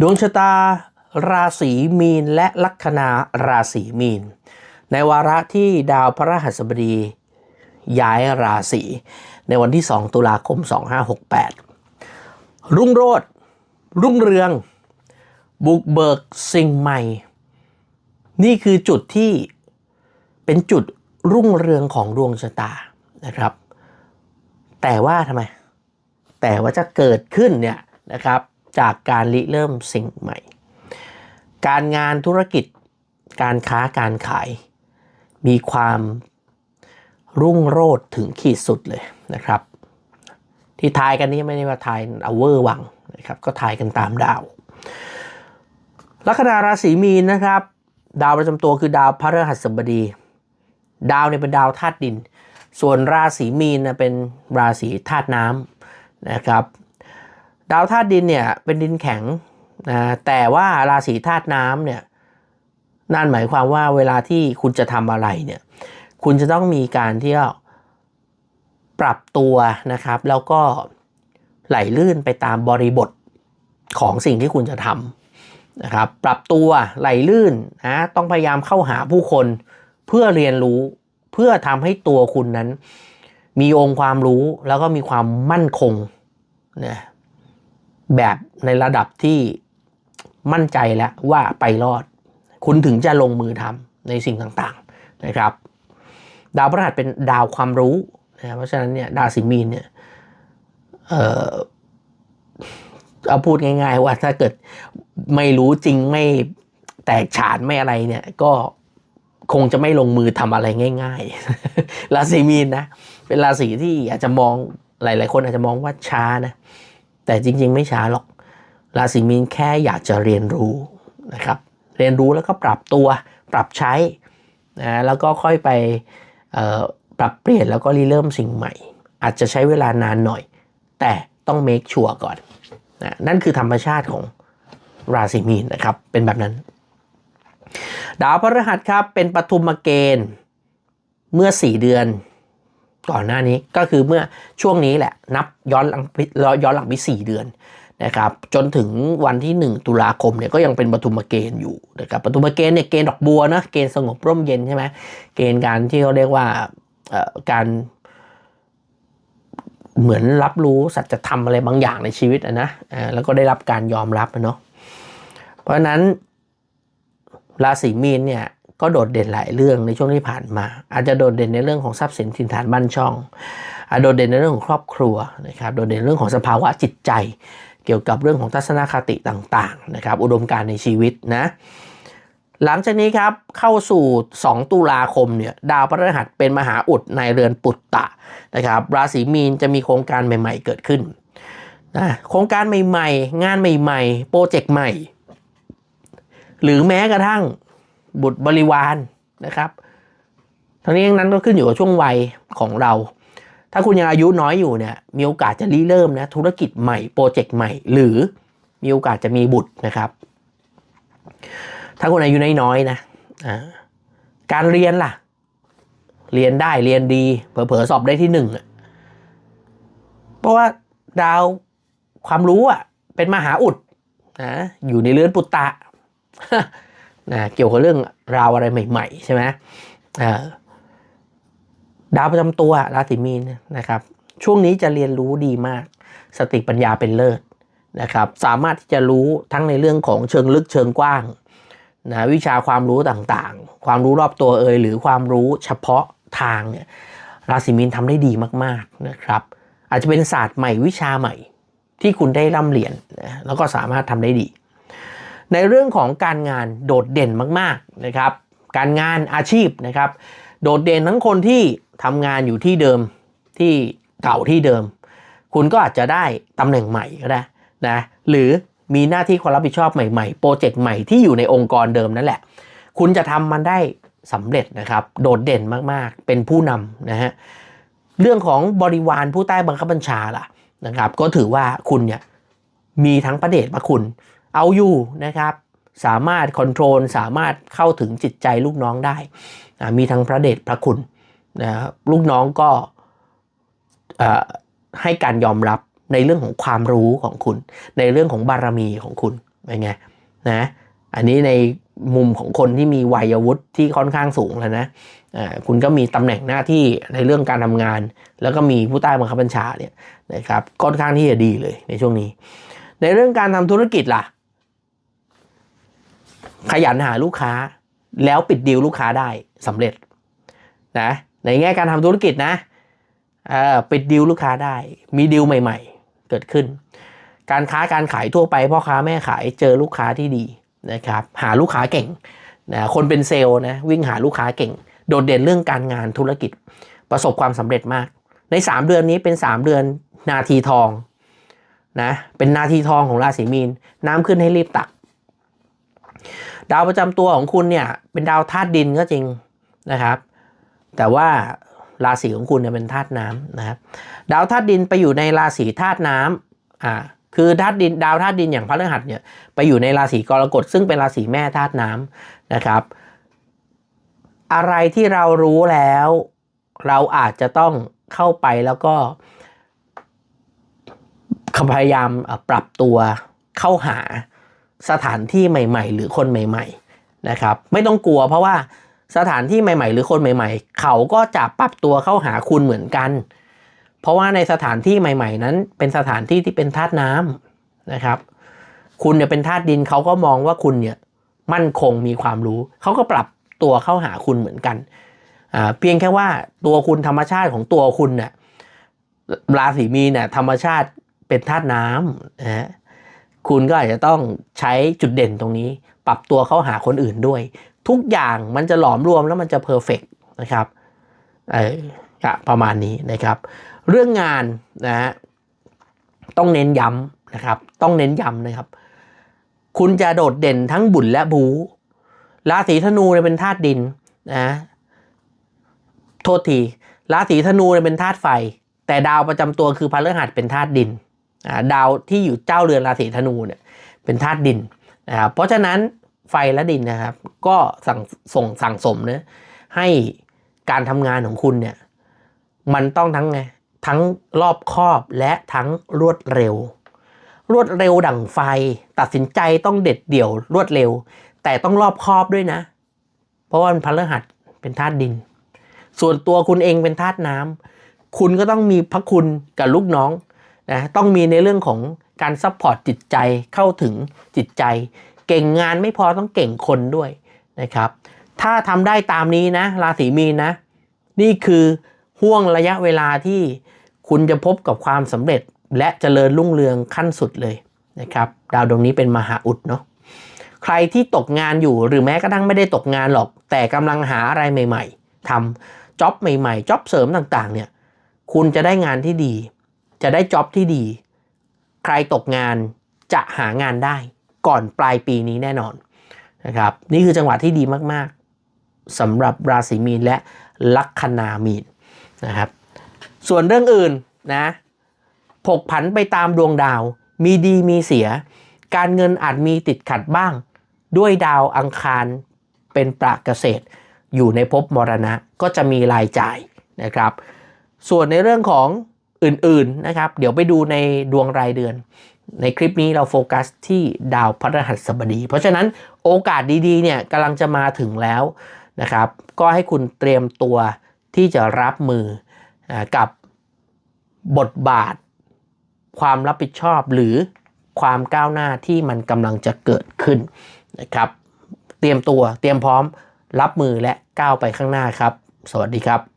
ดวงชะตา ราศีมีนและลัคนาราศีมีน ในวาระที่ดาวพระรหัสบดี ย้ายราศีในวันที่ 2 ตุลาคม 2568 รุ่งโรจน์รุ่งเรือง บุกเบิกสิ่งใหม่ นี่คือจุดที่เป็นจุดรุ่งเรืองของดวงชะตานะครับ แต่ว่าทำไม แต่ว่าจะเกิดขึ้นเนี่ยนะครับ จากการริเริ่มสิ่งใหม่ การงานธุรกิจ การค้าการขาย มีความรุ่งโรจน์ถึงขีดสุดเลยนะครับ ที่ทายกันนี้ไม่ได้ว่าทายเอาเวอร์วังนะครับ ก็ทายกันตามดาว ลัคนาราศีมีนนะครับ ดาวประจำตัวคือดาวพระฤหัสบดี ดาวเนี่ยเป็นดาวธาตุดิน ส่วนราศีมีนนะเป็นราศีธาตุน้ำนะครับ ดาวธาตุดินเนี่ยเป็นดินแข็งนะแต่ว่าราศีธาตุน้ำเนี่ยนั่นหมายความว่าเวลาที่คุณจะทำอะไรเนี่ยคุณจะต้องมีการที่จะปรับตัวนะครับ แล้วก็ไหลลื่นไปตามบริบทของสิ่งที่คุณจะทำนะครับ ปรับตัวไหลลื่นนะต้องพยายามเข้าหาผู้คนเพื่อเรียนรู้เพื่อทำให้ตัวคุณนั้น มีองค์ความรู้แล้วก็มีความมั่นคงนะ แบบในระดับที่มั่นใจแล้วว่าไปรอด คุณถึงจะลงมือทำในสิ่งต่างๆนะครับ ดาวพฤหัสเป็นดาวความรู้นะเพราะฉะนั้นเนี่ยดาวสิมีนเนี่ยเออเอาพูดง่ายๆ ว่าถ้าเกิดไม่รู้จริงไม่แตกฉานไม่อะไรเนี่ยก็คงจะไม่ลงมือทำอะไรง่าย ๆ ราศีมีนนะ เป็นราศีที่อาจจะมองหลาย ๆ คนอาจจะมองว่าช้านะ แต่จริง ๆ ไม่ช้าหรอกราศีมีนแค่อยากจะเรียนรู้นะครับ เรียนรู้แล้วก็ปรับตัวปรับใช้นะแล้วก็ค่อยไปปรับเปลี่ยนแล้วก็รีเริ่มสิ่งใหม่ อาจจะใช้เวลานานหน่อย แต่ต้องเมคชัวร์ก่อนนะนั่นคือธรรมชาติของราศีมีนนะครับเป็นแบบนั้น ดาวพฤหัสครับเป็นปฐุมเกณฑ์เมื่อ 4 เดือน ก่อนหน้านี้ก็คือเมื่อช่วงนี้แหละนับย้อนหลังย้อนหลังไป4เดือนนะครับจนถึงวันที่ 1 ตุลาคมเนี่ยก็ยังเป็นปฐุมเกณฑ์อยู่นะครับปฐุมเกณฑ์เนี่ยเกณฑ์ดอกบัวนะเกณฑ์สงบร่มเย็นใช่ไหมเกณฑ์การที่เขาเรียกว่าการเหมือนรับรู้สัจธรรมอะไรบางอย่างในชีวิตนะ แล้วก็ได้รับการยอมรับเนาะ เพราะฉะนั้นราศีมีนเนี่ย ก็โดดเด่นหลายเรื่องในช่วงที่ผ่านมา อาจจะโดดเด่นในเรื่องของทรัพย์สินถิ่นฐานบ้านช่องอาจโดดเด่นในเรื่องของครอบครัวนะครับโดดเด่นเรื่องของสภาวะจิตใจ เกี่ยวกับเรื่องของทัศนคติต่างๆนะครับอุดมการในชีวิตนะหลังจากนี้ครับเข้าสู่ 2 ตุลาคมเนี่ยดาวพฤหัสเป็นมหาอุดในเรือนปุตตะนะครับราศีมีนจะมีโครงการใหม่ ๆ เกิดขึ้นนะโครงการใหม่ ๆ งานใหม่ ๆ โปรเจกต์ใหม่ หรือแม้กระทั่ง บุตรบริวารนะครับ ทั้งนี้ทั้งนั้นก็ขึ้นอยู่กับช่วงวัยของเรา ถ้าคุณยังอายุน้อยอยู่เนี่ย มีโอกาสจะรีเริ่มนะธุรกิจใหม่โปรเจกต์ใหม่ หรือมีโอกาสจะมีบุตรนะครับ ถ้าคุณอายุน้อยๆนะการเรียนล่ะ เรียนได้เรียนดีเผลอๆสอบได้ที่หนึ่งเพราะว่าดาวความรู้อะเป็นมหาอุดนะอยู่ในเรือนปุตตะ นะเกี่ยวกับเรื่องราวอะไรใหม่ๆ ใช่ไหมดาวประจำตัวราศีมีนนะครับ ช่วงนี้จะเรียนรู้ดีมาก สติปัญญาเป็นเลิศนะครับ สามารถที่จะรู้ทั้งในเรื่องของเชิงลึกเชิงกว้างนะวิชาความรู้ต่างๆ ความรู้รอบตัวเอ่ยหรือความรู้เฉพาะทางเนี่ยราศีมีนทำได้ดีมากๆนะครับ อาจจะเป็นศาสตร์ใหม่วิชาใหม่ที่คุณได้ร่ำเรียนนะแล้วก็สามารถทำได้ดี ในเรื่องของการงานโดดเด่นมากๆนะครับ การงานอาชีพนะครับ โดดเด่นทั้งคนที่ทำงานอยู่ที่เดิมที่เก่าที่เดิม คุณก็อาจจะได้ตำแหน่งใหม่ก็ได้นะหรือมีหน้าที่ความรับผิดชอบใหม่ๆ โปรเจกต์ใหม่ที่อยู่ในองค์กรเดิมนั่นแหละ คุณจะทำมันได้สำเร็จนะครับ โดดเด่นมากๆ เป็นผู้นำนะฮะเรื่องของบริวารผู้ใต้บังคับบัญชาล่ะนะครับ ก็ถือว่าคุณเนี่ยมีทั้งประเดชพระคุณ เอาอยู่นะครับสามารถคอนโทรลสามารถเข้าถึงจิตใจลูกน้องได้ มีทั้งพระเดชพระคุณนะลูกน้องก็ให้การยอมรับในเรื่องของความรู้ของคุณ ในเรื่องของบารมีของคุณเป็นไงนะอันนี้ในมุมของคนที่มีวัยวุฒิที่ค่อนข้างสูงแล้วนะคุณก็มีตำแหน่งหน้าที่ในเรื่องการทำงาน แล้วก็มีผู้ใต้บังคับบัญชาเนี่ยนะครับค่อนข้างที่จะดีเลยในช่วงนี้ ในเรื่องการทำธุรกิจล่ะ ขยันหาลูกค้า แล้วปิดดีลลูกค้าได้สำเร็จนะในแง่การทำธุรกิจนะปิดดีลลูกค้าได้ มีดีลใหม่ๆ เกิดขึ้น การค้าการขายทั่วไปพ่อค้าแม่ขายเจอลูกค้าที่ดีนะครับหาลูกค้าเก่งนะคนเป็นเซลล์นะวิ่งหาลูกค้าเก่ง โดดเด่นเรื่องการงานธุรกิจ ประสบความสำเร็จมาก ใน 3 เดือนนี้เป็น 3 เดือนนาทีทองนะเป็นนาทีทองของราศีมีน น้ำขึ้นให้รีบตัก ดาวประจำตัวของคุณเนี่ยเป็นดาวธาตุดินก็จริงนะครับ แต่ว่าราศีของคุณเนี่ยเป็นธาตุน้ำนะครับ ดาวธาตุดินไปอยู่ในราศีธาตุน้ำอ่าคือธาตุดินดาวธาตุดินอย่างพระฤหัสเนี่ยไปอยู่ในราศีกรกฎซึ่งเป็นราศีแม่ธาตุน้ำนะครับ อะไรที่เรารู้แล้ว เราอาจจะต้องเข้าไปแล้วก็พยายามปรับตัวเข้าหา สถานที่ใหม่ ๆ หรือคนใหม่ ๆนะครับ ไม่ต้องกลัวเพราะว่าสถานที่ใหม่ ๆ หรือคนใหม่ ๆ เขาก็จะปรับตัวเข้าหาคุณเหมือนกัน เพราะว่าในสถานที่ใหม่ ๆ นั้นเป็นสถานที่ที่เป็นธาตุน้ำนะครับ คุณเนี่ยเป็นธาตุดินเขาก็มองว่าคุณเนี่ยมั่นคงมีความรู้ เขาก็ปรับตัวเข้าหาคุณเหมือนกันเพียงแค่ว่าตัวคุณธรรมชาติของตัวคุณเนี่ยราศีมีเนี่ยธรรมชาติเป็นธาตุน้ำนะฮะ คุณก็อาจจะต้องใช้จุดเด่นตรงนี้ ปรับตัวเข้าหาคนอื่นด้วย ทุกอย่างมันจะหลอมรวมแล้วมันจะเพอร์เฟกนะครับเออประมาณนี้นะครับ เรื่องงานนะฮะต้องเน้นย้ำนะครับ ต้องเน้นย้ำนะครับ คุณจะโดดเด่นทั้งบุญและบูราศีธนูเนี่ยเป็นธาตุดินนะโทษทีราศีธนูเนี่ยเป็นธาตุไฟ แต่ดาวประจำตัวคือพระฤหัสเป็นธาตุดิน ดาวที่อยู่เจ้าเรือนราศีธนูเนี่ยเป็นธาตุดินนะครับเพราะฉะนั้นไฟและดินนะครับ ก็สั่งส่งสั่งสมนะให้การทำงานของคุณเนี่ยมันต้องทั้งไงทั้งรอบคอบและทั้งรวดเร็ว รวดเร็วดั่งไฟ ตัดสินใจต้องเด็ดเดี่ยวรวดเร็ว แต่ต้องรอบคอบด้วยนะ เพราะว่ามันพฤหัสเป็นธาตุดิน ส่วนตัวคุณเองเป็นธาตุน้ำคุณก็ต้องมีพระคุณกับลูกน้อง นะต้องมีในเรื่องของการซัพพอร์ตจิตใจเข้าถึงจิตใจ เก่งงานไม่พอต้องเก่งคนด้วยนะครับ ถ้าทำได้ตามนี้นะ ราศีมีนนะ นี่คือห่วงระยะเวลาที่คุณจะพบกับความสำเร็จและเจริญรุ่งเรืองขั้นสุดเลยนะครับ ดาวดวงนี้เป็นมหาอุดเนาะใครที่ตกงานอยู่หรือแม้กระทั่งไม่ได้ตกงานหรอก แต่กำลังหาอะไรใหม่ ๆทำจ็อบใหม่ๆจ็อบเสริมต่างๆเนี่ยคุณจะได้งานที่ดี จะได้จ็อบที่ดี ใครตกงานจะหางานได้ก่อนปลายปีนี้แน่นอนนะครับนี่คือจังหวะที่ดีมากๆสำหรับราศีมีนและลัคนามีนนะครับส่วนเรื่องอื่นนะผกผันไปตามดวงดาว มีดีมีเสีย การเงินอาจมีติดขัดบ้าง ด้วยดาวอังคารเป็นประเกษตร อยู่ในภพมรณะก็จะมีรายจ่ายนะครับ ส่วนในเรื่องของ อื่นๆนะครับ เดี๋ยวไปดูในดวงรายเดือน ในคลิปนี้เราโฟกัสที่ดาวพฤหัสบดี เพราะฉะนั้นโอกาสดีๆเนี่ยกำลังจะมาถึงแล้วนะครับ ก็ให้คุณเตรียมตัวที่จะรับมือกับบทบาท ความรับผิดชอบหรือความก้าวหน้าที่มันกำลังจะเกิดขึ้นนะครับ เตรียมตัวเตรียมพร้อมรับมือและก้าวไปข้างหน้าครับ สวัสดีครับ